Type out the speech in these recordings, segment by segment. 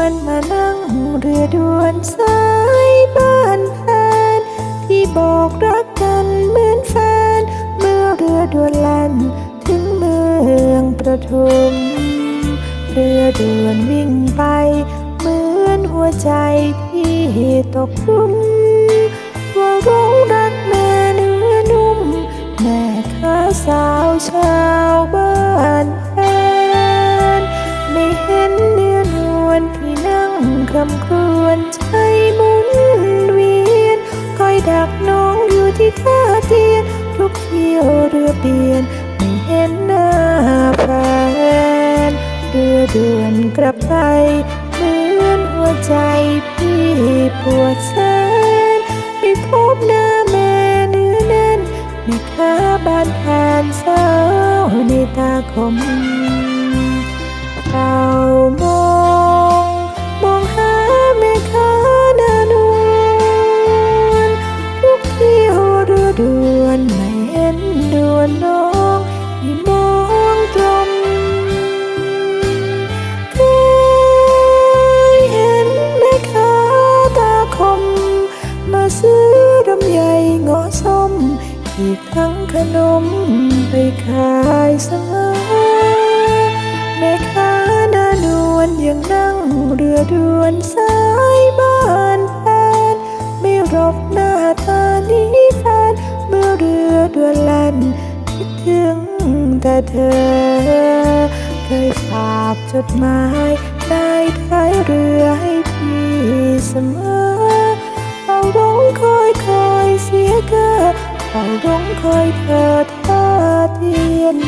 พบเนื้อนวลมานั่งเรือด่วนสายบ้านแพนที่บอกรักกันเหมือนแฟน เมื่อเรือด่วนแล่นถึงเมืองประทุม เรือด่วนวิ่งไป เหมือนหัวใจที่ตกหลุมว่าร้องรักแม่เนื้อนุ่ม แม่ค้าสาวชาวบ้าน คำครวญใจมุนเวียนคอยดักน้องอยู่ที่ท่าเตียน ทุกเที่ยวเรือเปลี่ยน ไม่เห็นหน้าแฟนเรือด่วนกลับไปเหมือนหัวใจพี่ปวดแสนไม่พบหน้าแม่เนื้อแน่นแม่ค้าบ้านแทนสาในตาคม นมไปขายเสมอแม่ค้าหน้านวลยังนั่งเรือด่วนสายบ้านแฟนไม่รบหน้าตานี้แฟนเมื่อเรือด่วนแล่นคิดถึงแต่เธอ เคยฝากจดหมายได้ท้ายเรือให้พี่เสมอเฝ้าร้องคอยคอยเสียเกอ เฝ้าร้องคอยเธอท่าเทียน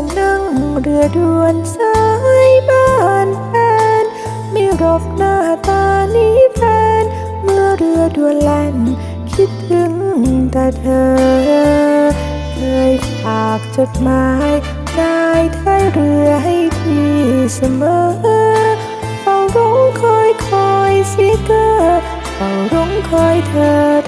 ยังนั่งเรือด่วนสายบ้านแฟนไม่รบหน้าตานี้แฟน เมื่อเรือด่วนแล่น คิดถึงแต่เธอ เคยฝากจดหมายได้ท้ายเรือให้พี่เสมอเฝ้าร้องคอยคอยสียเกอเฝ้าร้องคอยเธอเ